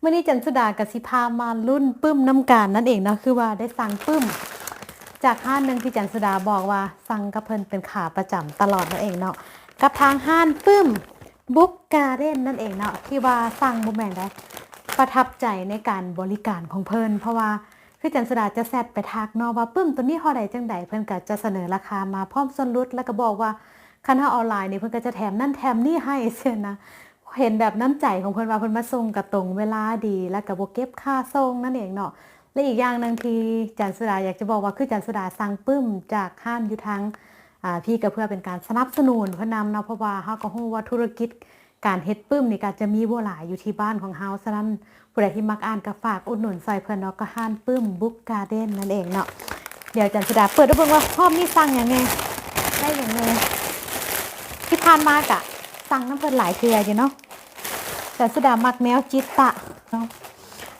เมื่อนี้จันสุดากับสิพามารุ่นปึ้มน้ำการนั่นเองเนาะคือว่าได้สั่งปึ้ม จากห้านหนึ่งที่จันสุดาบอกว่าสั่งกับเพิ่นเป็นขาประจำตลอดนั่นเองเนาะกับทางห้านปึ้มบุ๊กการ์เด้นนั่นเองเนาะที่ว่าสั่งบุแมงได้ประทับใจในการบริการของเพิ่นเพราะว่าคือจันสุดาจะแซดไปทักเนาะว่าปึ้มตัวนี้เท่าใดจังใดเพิ่นก็จะเสนอราคามาพร้อมส่วนลดแล้วก็บอกว่าคันถ้าออนไลน์เนี่ยเพิ่นก็จะแถมนั่นแถมนี่ให้เช่นนะ เห็นแบบน้ำใจของเพิ่นว่าเพิ่นมาส่งกับตรงเวลาดีแล้วก็บ่เก็บค่าส่งนั่นเองเนาะและอีกอย่างหนึงที่จันสุดาอยากจะบอกว่าคือจันสุดาสั่งปึ้มจากห้านอยู่ทางอ่าพี่ก็เพื่อเป็นการสนับสนุนเพิ่นนำเนาะเพราะว่าเฮาก็ฮู้ว่าธุรกิจการเฮ็ดปึ้มนี่ก็จะมีบ่หลายอยู่ที่บ้านของเฮาฉะนั้นผู้ใดที่มักอ่านก็ฝากอุดหนุนซอยเพิ่นเนาะก็ห้านปึ้มบุ๊กการ์เด้นนั่นเองเนาะเดี๋ยวจันสุดาเปิดดูเบิ่งว่าพร้อมนี่สั่งหยังไงได้หยังไงที่ผ่านมากะ สั่งน้ำเพิ่นหลายเทื่ออยู่เนาะจันสุดามักแมวจิตตะเนาะ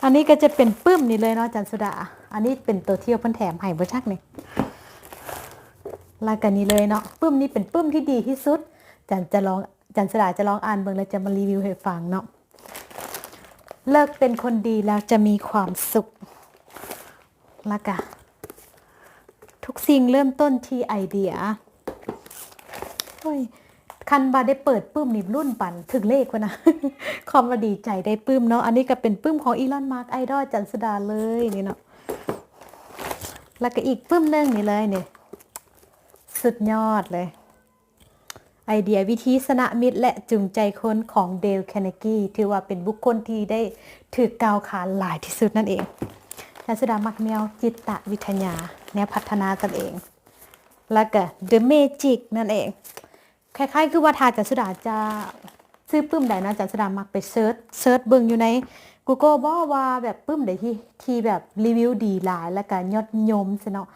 อันนี้ก็จะเป็นปื้มนี่เลยเนาะจันสุดา อันนี้เป็นตัวเที่ยวเพิ่นแถมให้บ่ชักนี่ล้วกันนี้เลยเนาะปื้มนี่เป็นปื้มที่ดีที่สุด จันจะลองจันสุดาจะลองอ่านเบิ่งแล้วจะมารีวิวให้ฟังเนาะเลิกเป็นคนดีแล้วจะมีความสุขล้วก็ทุกสิ่งเริ่มต้นที่ไอเดียโอ้ย คันบาได้เปิดปื้มนี่รุ่นปันถึงเลขวะนะ ความาดีใจได้ปื้มเนาะ อันนี้ก็เป็นปื้มของอีลอนมาร์กไอดอลจันสดาเลยนี่เนาะ แล้วก็อีกปื้มหนึงนี่เลยเนี่ยสุดยอดเลย ไอเดียวิธีสนะมิตรและจูงใจคนของเดลแคเนกี้ถือว่าเป็นบุคคลที่ได้ถือกาวขานหลายที่สุดนั่นเองจันสดามักแนวจิตตวิทยาแนวพัฒนาตนเอง แล้วก็ The Magic นั่นเอง คล้ายๆ คือว่าทาจันสุดาจะซื้อปื้มใดนะจันสุดามักไปเซิร์ชเซิร์ชเบิ่งอยู่ใน Google บ่ว่าแบบปื้มใดที่ที่แบบรีวิวดีหลายแล้วก็ยอดนิยมซะเนาะ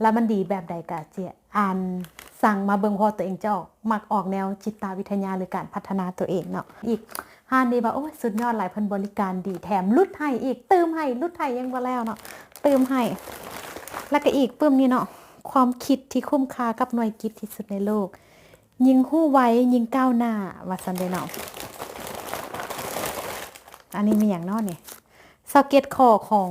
แล้วมันดีแบบใดก็จะอ่านสั่งมาเบิ่งพอตัวเองจะออกมักออกแนวจิตวิทยาหรือการพัฒนาตัวเองเนาะอีกห้านนี้ว่าโอ้สุดยอดหลายพิ่นบริการดีแถมลุดให้อีกเติมให้ลุดให้ยังบ่แล้วเนาะเติมให้ แล้วก็อีกปื้มนี่เนาะความคิดที่คุ้มค่ากับหน่วยกิจที่สุดในโลก ยิงหู้ไว้ยิงก้าวหน้าว่าซันเดเนาะอันนี้มีอย่างนอกเนี่ยสเก็ตคอของ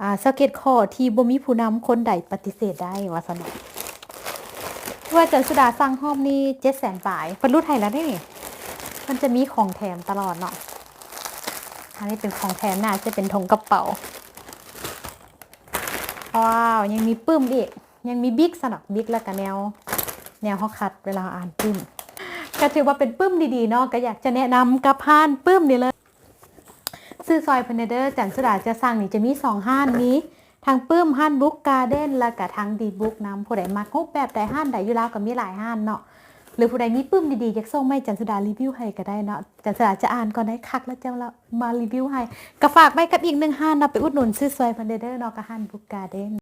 อ่าสเก็ตคอที่บ่มีผู้นำคนใดปฏิเสธได้ว่าซันเนาะว่าจันสุดาสร้างห้อมนี่เจ็ดแสนปลายเป็นรุ่นไทยแล้วได้นี่มันจะมีของแถมตลอดเนาะอันนี้เป็นของแถมน่าจะเป็นธงกระเป๋าว้าว ยังมีปื้มอีก ยังมีบิ๊กสนับบิ๊กแล้วก็แนว แนวฮอกคัดเวลาอ่านปื้ม ก็ถือว่าเป็นปื้มดีๆเนาะก็อยากจะแนะนำกับห้านปื้มนี่เลย ซื้อซอยพเนเดอร์จันสุดาจะสั่งนี่จะมีสองห้านนี้ทางปื้มห้านบุ๊กการ์เด้นแล้วก็ทางดีบุ๊กน้ำผู้ใดมักรูปแบบใดห้านใดอยู่แล้วก็มีหลายห้านเนาะหรือผู้ใดมีปื้มดีๆอยากส่งไม่จันสุดารีวิวให้ก็ได้เนาะจันสุดาจะอ่านก่อนได้คักแล้วเจ้าละมารีวิวให้ก็ฝากไว้กับอีกหนึ่งห้านเนาะไปอุดหนุนซื้อซอยพเนเดอร์เนาะกับห้านบุ๊กการ์เด้น